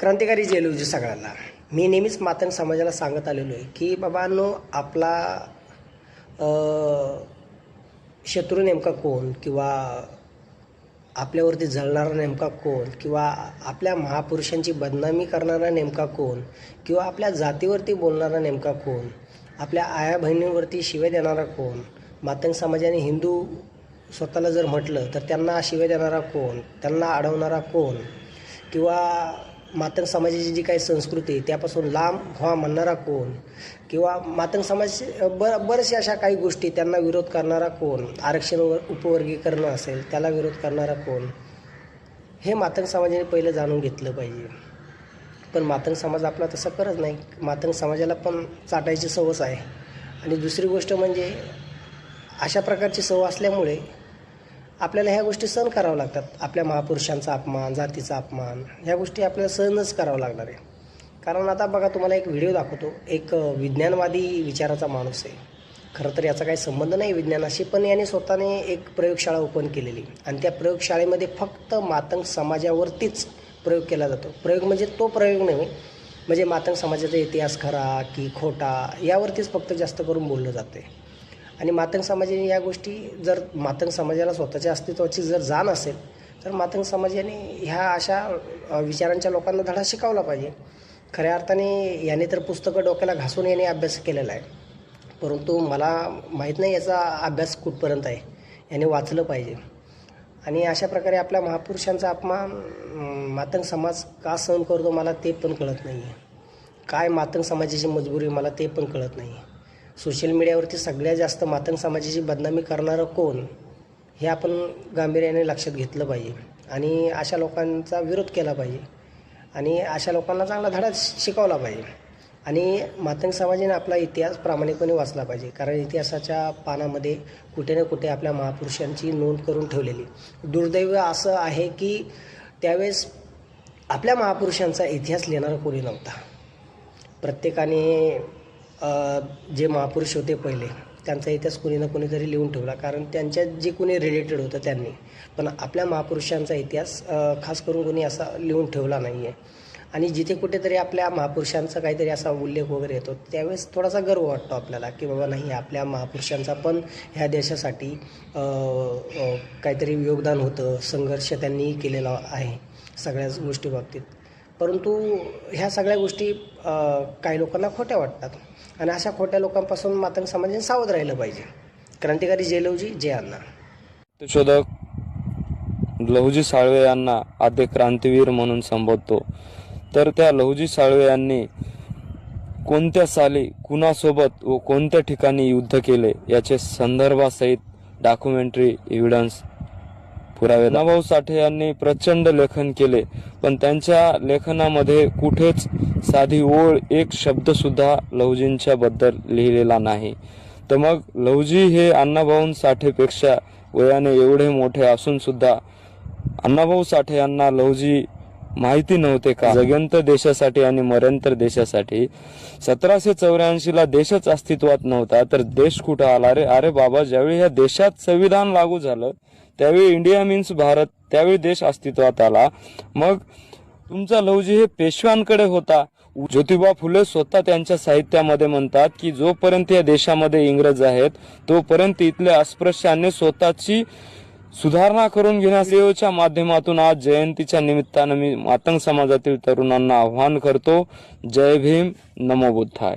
क्रांतिकारी जेलूजी सगळ्यांना. मी नेहमीच मातंग समाजाला सांगत आलेलो आहे की बाबांनो आपला शत्रू नेमका कोण? किंवा आपल्यावरती जळणारा नेमका कोण? किंवा आपल्या महापुरुषांची बदनामी करणारा नेमका कोण? किंवा आपल्या जातीवरती बोलणारा नेमका कोण? आपल्या आया बहिणींवरती शिव्या देणारा कोण? मातंग समाजाने हिंदू स्वतःला जर म्हटलं तर त्यांना शिव्या देणारा कोण? त्यांना अडवणारा कोण? किंवा मातंग समाजाची जी काही संस्कृती त्यापासून लांब व्हा म्हणणारा कोण? किंवा मातंग समाज बर बऱ्याचशा अशा काही गोष्टी त्यांना विरोध करणारा कोण? आरक्षण व उपवर्गीकरण असेल त्याला विरोध करणारा कोण? हे मातंग समाजाने पहिलं जाणून घेतलं पाहिजे. पण मातंग समाज आपला तसं करत नाही. मातंग समाजाला पण चाटायची सवस आहे. आणि दुसरी गोष्ट म्हणजे अशा प्रकारची सवय असल्यामुळे आपल्याला ह्या गोष्टी सहन कराव्या लागतात. आपल्या महापुरुषांचा अपमान जातीचा अपमान ह्या गोष्टी आपल्याला सहनच करावं लागणार आहे. कारण आता बघा तुम्हाला एक व्हिडिओ दाखवतो. एक विज्ञानवादी विचाराचा माणूस आहे. खरं तर याचा काही संबंध नाही विज्ञानाशी पण याने स्वतःने एक प्रयोगशाळा ओपन केलेली. आणि त्या प्रयोगशाळेमध्ये फक्त मातंग समाजावरतीच प्रयोग केला जातो. प्रयोग म्हणजे तो प्रयोग नव्हे म्हणजे मातंग समाजाचा इतिहास खरा की खोटा यावरतीच फक्त जास्त करून बोललं जाते आणि मातंग समाजाने या गोष्टी जर मातंग समाजाला स्वतःच्या अस्तित्वाची जर जाण असेल तर मातंग समाजाने ह्या अशा विचारांच्या लोकांना धडा शिकवला पाहिजे. खऱ्या अर्थाने याने तर पुस्तकं डोक्याला घासून याने अभ्यास केलेला आहे. परंतु मला माहीत नाही याचा अभ्यास कुठपर्यंत आहे याने वाचलं पाहिजे. आणि अशा प्रकारे आपल्या महापुरुषांचा अपमान मातंग समाज का सहन करतो मला ते पण कळत नाही आहे काय मातंग समाजाची मजबुरी मला ते पण कळत नाही आहे सोशल मीडियावरती सगळ्यात जास्त मातंग समाजाची बदनामी करणारं कोण हे आपण गांभीर्याने लक्षात घेतलं पाहिजे. आणि अशा लोकांचा विरोध केला पाहिजे. आणि अशा लोकांना चांगला धडा शिकवला पाहिजे. आणि मातंग समाजाने आपला इतिहास प्रामाणिकपणे वाचला पाहिजे. कारण इतिहासाच्या पानामध्ये कुठे ना कुठे आपल्या महापुरुषांची नोंद करून ठेवलेली. दुर्दैव असं आहे की त्यावेळेस आपल्या महापुरुषांचा इतिहास लिहिणारा कोणी नव्हता. प्रत्येकाने जे महापुरुष होते पहिले त्यांचा इतिहास कोणी ना कोणीतरी लिहून ठेवला. कारण त्यांच्या जे कोणी रिलेटेड होतं त्यांनी. पण आपल्या महापुरुषांचा इतिहास खास करून कोणी असा लिहून ठेवला नाही आहे आणि जिथे कुठेतरी आपल्या महापुरुषांचा काहीतरी असा उल्लेख वगैरे येतो त्यावेळेस थोडासा गर्व वाटतो आपल्याला की बाबा नाही आपल्या महापुरुषांचा पण ह्या देशासाठी काहीतरी योगदान होतं संघर्ष त्यांनी केलेला आहे सगळ्याच गोष्टी बाबतीत. परंतु ह्या सगळ्या गोष्टी काही लोकांना खोट्या वाटतात. आणि अशा खोट्या लोकांपासून मातंग समाजाने सावध राहिलं पाहिजे. क्रांतिकारी जयलवजी जय अण्णा. शोधक लहुजी साळवे यांना आधे क्रांतीवीर म्हणून संबोधतो. तर त्या लहुजी साळवे यांनी कोणत्या साली कुणासोबत व कोणत्या ठिकाणी युद्ध केले याचे संदर्भासहित डॉक्युमेंटरी एव्हिडन्स पुरावे नाभाऊ साठे यांनी प्रचंड लेखन केले पण त्यांच्या लेखनामध्ये कुठेच साधी ओळ एक शब्द सुद्धा लहुजींच्या बद्दल लिहिलेला नाही. तर मग लहुजी हे अण्णाभाऊ साठेपेक्षा वयाने एवढे मोठे असून सुद्धा अण्णाभाऊ साठे यांना लहुजी माहिती नव्हते का? जगंत देशासाठी आणि मरणंतर देशासाठी सतराशे चौऱ्याऐंशी ला देशच अस्तित्वात नव्हता तर देश कुठं आला रे? अरे बाबा ज्यावेळी ह्या देशात संविधान लागू झालं त्यावेळी इंडिया मीन्स भारत त्यावेळी देश अस्तित्वात आला. मग तुमचा लवजी हे पेशव्यांकडे होता. ज्योतिबा फुले स्वतः त्यांच्या साहित्यामध्ये म्हणतात की जोपर्यंत या देशामध्ये इंग्रज आहेत तोपर्यंत इथल्या अस्पृश्यांनी स्वतःची सुधारणा करून घेण्यास व्हिडिओच्या माध्यमातून आज जयंतीच्या निमित्तानं मी मातंग समाजातील तरुणांना आव्हान करतो. जय भीम. नमो बुद्धाय.